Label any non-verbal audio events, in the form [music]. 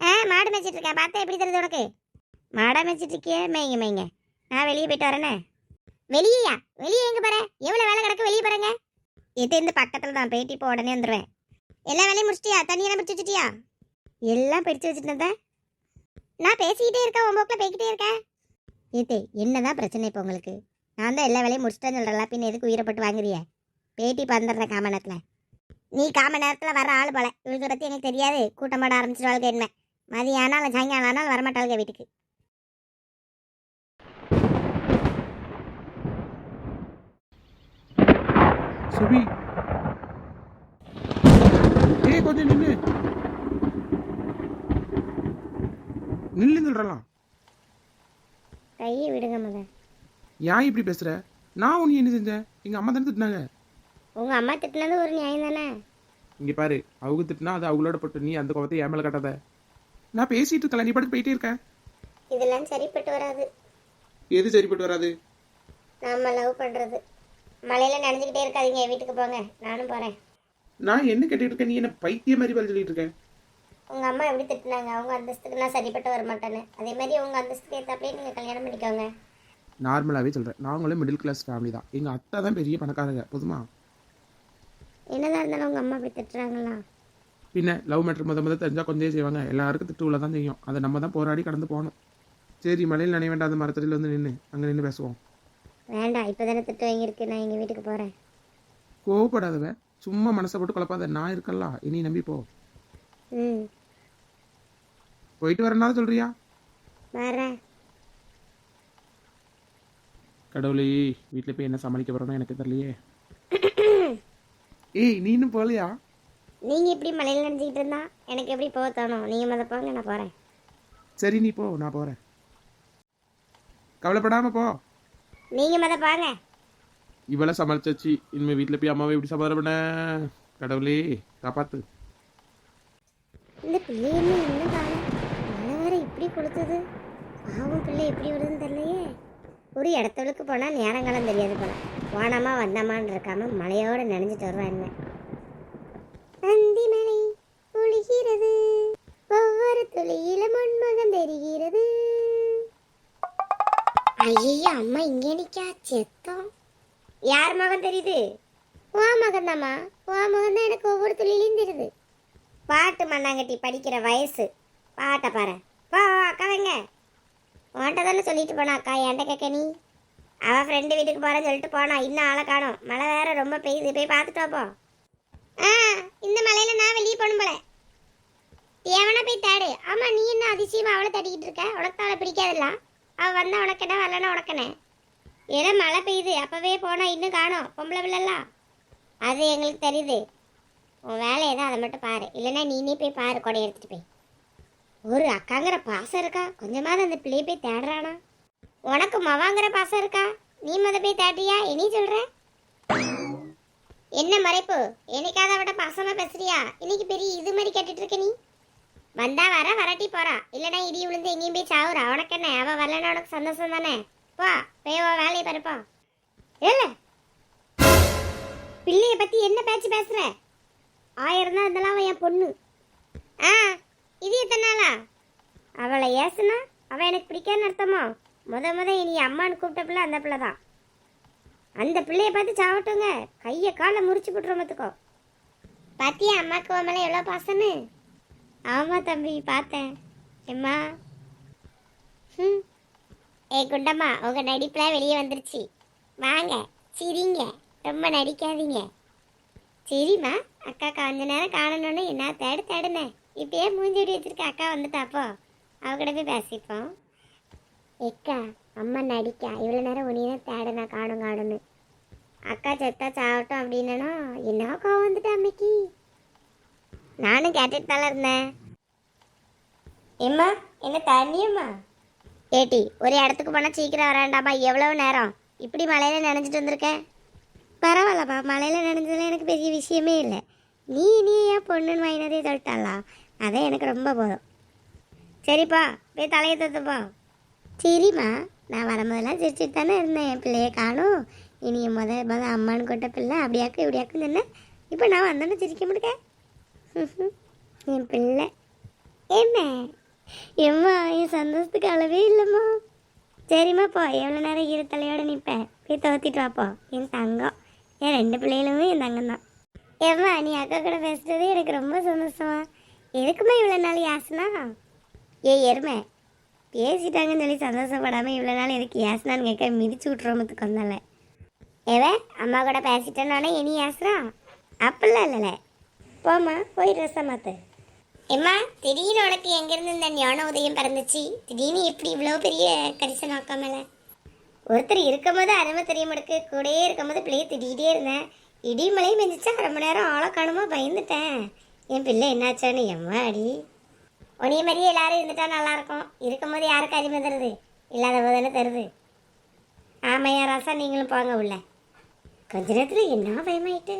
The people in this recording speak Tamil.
பார்த்தா எப்படி தெரியுது உனக்கு? மாடா மேய்ச்சிட்டு இருக்கியே மேய்ங்க மேய்ங்க. நான் வெளியே போயிட்டு வரேனே. வெளியேயா? வெளியே எங்கே போற? எவ்வளோ வேலை கிடக்கு வெளியே போகிறேங்க இது இந்த பக்கத்தில் தான். பேட்டி இப்போ உடனே வந்துடுவேன் எல்லா வேலையும் முடிச்சிட்டியா? தண்ணியெல்லாம் பிடிச்சி வச்சுட்டியா? எல்லாம் பிடிச்சி வச்சுட்டு இருந்தேன் நான் பேசிக்கிட்டே இருக்கேன். உன் போக்கில் போய்கிட்டே இருக்கேன். ஏத்தே என்னதான் பிரச்சனை இப்போ உங்களுக்கு? நான் தான் எல்லா வேலையும் முடிச்சிட்டேன்னு சொல்கிறல பின்ன எதுக்கு உயிரப்பட்டு வாங்குறிய? பேட்டி பந்துடுறேன் காம நேரத்தில். நீ காம நேரத்தில் வர ஆள் போல. இவளுக்கு பற்றி எனக்கு தெரியாது. கூட்டம் போட ஆரம்பிச்சிருவாளுக்கு என்ன. மதியம் ஆனாலும் சாயங்காலம் ஆனாலும் வரமாட்டாளுங்க வீட்டுக்கு. சுபி. ஏய் கொஞ்சம் நில்லு. நில்லு சொல்றலாம் கையை விடுங்க முத ஏன் இப்படி பேசுற? நான் உன்னை என்ன செஞ்சேன்? எங்க அம்மா தானே திட்டினாங்க. உங்கள் அம்மா திட்டினது ஒரு நியாயம் தானே? இங்க பாரு அவங்க திட்டினா அது அவங்களோட பட்டு நீ அந்த கோபத்தை என் மேல கட்டாத. நான் பேசிட்டு இருக்கல நீ பாட்டு போயிட்டே இருக்கேன் இதெல்லாம் சரிப்பட்டு வராது. எது சரிப்பட்டு வராது? நாம லவ் பண்ணுறது மழையில் நனைஞ்சிக்கிட்டே இருக்காதீங்க வீட்டுக்கு போங்க. நானும் போகிறேன் நான் என்ன கேட்டுட்டு இருக்கேன்? நீ என்ன பைத்திய மாதிரி பதில் சொல்லிட்டு இருக்க? உங்கள் அம்மா எப்படி திட்டினாங்க? அவங்க அந்தஸ்துக்கு நான் சரிப்பட்டு வர மாட்டேன்னு. அதே மாதிரி உங்கள் அந்தஸ்துக்கு ஏற்றாப்பே நீங்கள் கல்யாணம் பண்ணிக்கோங்க. நார்மலாகவே சொல்கிறேன் நாங்களும் மிடில் கிளாஸ் ஃபேமிலி தான். எங்கள் அத்தை தான் பெரிய பணக்காரங்க. போதுமா? என்னதான் இருந்தாலும் உங்கள் அம்மா அப்படி திட்டுறாங்களா? பின்ன லவ் மேட்ரு முத முத தெரிஞ்சால் கொஞ்சம் செய்வாங்க. எல்லாருக்கும் திட்டு உள்ள தான் செய்யும். அதை நம்ம தான் போராடி கடந்து போகணும். சரி மலையில் நினைய வேண்டாம். மரத்தடியில் வந்து நின்று அங்கே நின்று பேசுவோம். வேண்டாம். இப்போ தானே திட்டு வாங்கியிருக்கு. நான் எங்கள் வீட்டுக்கு போகிறேன் கோவப்படாதவ. சும்மா மனசை போட்டு குழப்பாத. நான் இருக்கல்ல இனி நம்பி போ. ம். போயிட்டு வரனாலும் சொல்றியா? வரேன். கடவுளே வீட்டில் போய் என்ன சமாளிக்க போகிறோன்னு எனக்கு தெரியலையே. [coughs] ஏய் நீ இன்னும் போகலையா? நீங்கள் இப்படி மழையில் நனைஞ்சிக்கிட்டு இருந்தா எனக்கு எப்படி போக தோணும்? நீங்கள் முத போங்க நான் போகிறேன் சரி நீ போ நான் போகிறேன் கவலைப்படாமல் போ. நீங்கள் முத போங்க. இவளை சமாளிச்சாச்சு. இனிமேல் வீட்டில் போய் அம்மாவை எப்படி சமாதானம் பண்ண? கடவுளே காப்பாத்து. இந்த பிள்ளை என்ன காணும். மழை வேற இப்படி கொடுத்தது பாவம் பிள்ளை எப்படி விடுதுன்னு தெரியலையே. ஒரு இடத்துக்கு போனால் நேரங்காலம் தெரியாது போல. போனாமா வந்தாமான்னு இருக்காம மழையோட நனைஞ்சிட்டு வருவா என்ன? நந்தி மலை ஒவ்வொரு துளியில முன்முகம் தெரிகிறது. ஐயோ அம்மா இங்கே நிக்கா செத்தம் யார் மகன் தெரியுது? உன் மகன் தாம்மா மகன் தான் எனக்கு ஒவ்வொரு துளியிலையும் தெரியுது. பாட்டு மண்ணாங்கட்டி படிக்கிற வயசு. பாட்டை பாரு. போ அக்கா வைங்க. உன்கிட்ட தானே சொல்லிட்டு போனா அக்கா என்கிட்ட கேட்க நீ. அவள் ஃப்ரெண்டு வீட்டுக்கு போகிறேன்னு சொல்லிட்டு போனா இன்னும் ஆளை காணும். மழை வேற ரொம்ப பெய்யுது. போய் பார்த்துட்டு வா ஆ இந்த மலையில் நான் வெளியே போகணும் போல. தேவனா போய் தேடு. ஆமாம் நீ என்ன அதிசயமா அவளை தேடிக்கிட்டு இருக்க? உனக்கு அவளை பிடிக்காதுல்ல? அவள் வந்தா உனக்கு வரலன்னா உனக்கு என்ன? ஏன்னா மழை பெய்யுது. அப்போவே போனா இன்னும் காணோம். பொம்பளை பிள்ளைலாம் அது எங்களுக்கு தெரியுது. உன் வேலையை தான் அதை மட்டும் பாரு. இல்லைன்னா நீனே போய் பாரு கொடை எடுத்துட்டு போய். ஒரு அக்காங்கிற பாசம் இருக்கா? கொஞ்சமாவது அந்த பிள்ளையை போய் தேடுறானா? உனக்கு மவாங்கிற பாசம் இருக்கா? நீ மத போய் தேடுறியா? இனி சொல்கிறேன் என்ன மறைப்பு? என்னைக்காவது அவட்ட பாசமா பேசுறியா? இன்னைக்கு பெரிய இது மாதிரி கேட்டுட்டு இருக்க நீ? வந்தா வர வரட்டி போறா. இல்லைன்னா இடி விழுந்து எங்கேயும் போய் சாவுற. அவனுக்கு என்ன? அவ வரலன்னா உனக்கு சந்தோஷம் தானே? போ போய் உன் வேலையை பாருப்பா இல்ல பிள்ளைய பத்தி என்ன பேச்சு பேசுற? ஆயிரம் தான் இருந்தாலும் அவன் என் பொண்ணு. ஆ இது எத்தனை நாளா? அவளை ஏசுனா அவள் எனக்கு பிடிக்காதுன்னு அர்த்தமா? முத முத இனி அம்மான்னு கூப்பிட்ட பிள்ளை அந்த பிள்ளை தான் அந்த பிள்ளைய பார்த்து சாவட்டுங்க. கையை காலை முறிச்சு போட்டுரும் பார்த்துக்கோ பாத்தியா அம்மாக்கு உன் மேலே எவ்வளோ பாசன்னு ஆமாம் தம்பி பார்த்தேன். எம்மா ம் ஏ குண்டம்மா உங்கள் நடிப்புலாம் வெளியே வந்துருச்சு. வாங்க சிரிங்க. ரொம்ப நடிக்காதீங்க. சரிம்மா? அக்கா கொஞ்ச நேரம் காணணும்னு என்ன தேடு தேடுனேன் இப்பயே மூஞ்சிடி வச்சிருக்க அக்கா வந்துட்டாப்போ அவகிட்ட போய் பேசிப்போம். எக்கா அம்மா நடிக்கா. இவ்வளோ நேரம் உனியே தேடுனா காணும் காணும்னு. அக்கா செத்தா சாப்பிட்டோம் அப்படின்னா என்ன கோவம் வந்துட்டு அம்மைக்கு நானும் கேட்டுட்டு தானே இருந்தேன். எம்மா என்ன தண்ணியம்மா? ஏட்டி ஒரு இடத்துக்கு போனால் சீக்கிரம் வராண்டாமா எவ்வளவு நேரம்? இப்படி மழையில நினைஞ்சிட்டு வந்திருக்கேன் பரவாயில்லப்பா மழையில் நினைஞ்சதுல எனக்கு பெரிய விஷயமே இல்லை. நீ நீ ஏன் பொண்ணுன்னு வாங்கினதே சொல்லிட்டாளா அதான் எனக்கு ரொம்ப போதும். சரிப்பா போய் தலையை தத்துப்பா சரிம்மா நான் வரும்போதெல்லாம் சிரிச்சுட்டு தானே இருந்தேன். என் பிள்ளைய காணும். இனி என் முத முத அம்மான்னு கொட்ட பிள்ளை அப்படியாக்கு இப்படியாக்குன்னு சொன்னேன் இப்போ நான் வந்தோன்னு சிரிக்க முடிக்க [laughs] என் பிள்ளை. என்ன? எம்மா என் சந்தோஷத்துக்கு அளவே இல்லைம்மா. சரிம்மா போ. எவ்வளோ நேரம் இரு தலையோடு நிற்பேன் போய் தோத்திட்டு வாப்போ. என் தங்கம். என் ரெண்டு பிள்ளைகளுமே என் தங்கம் தான். ஏம்மா நீ அக்கா கூட பேசுகிறது எனக்கு ரொம்ப சந்தோஷமா. எதுக்குமா இவ்வளோ நாள் யாசனா? ஏ எருமை. பேசிட்டாங்கன்னு சொல்லி சந்தோஷப்படாமல் இவ்வளோ நாள் எதுக்கு யாசனான்னு கேட்க மிதிச்சு விட்றோமத்துக்கு வந்தால. ஏவே அம்மா கூட பேசிட்டேன்னே இனி யாசுறா அப்படிலாம் இல்லைல்ல. போம்மா போய் ட்ரெஸ்ஸை மாற்று எம்மா திடீர்னு உனக்கு எங்கேருந்து இந்த ஞான உதயம் பிறந்துச்சு? திடீர்னு இப்படி இவ்வளோ பெரிய கரிச நோக்காமல ஒருத்தர் இருக்கும் போது அருமை தெரிய மாட்டுக்கு கூடயே இருக்கும்போது பிள்ளைய திடீட்டே இருந்தேன். இடி மழை பெஞ்சிச்சா அரை மணி நேரம் ஆளை காணுமா பயந்துட்டேன். என் பிள்ளை என்னாச்சான்னு எம்மா அடி. உனிய மாதிரியே எல்லாரும் இருந்துட்டா நல்லாயிருக்கும். இருக்கும் போது யாருக்கு அருமை தருது? இல்லாத போதானே தருது? ஆமையா ராசா நீங்களும் போங்க உள்ள. கொஞ்ச நேரத்தில் என்ன பயமாயிட்டு?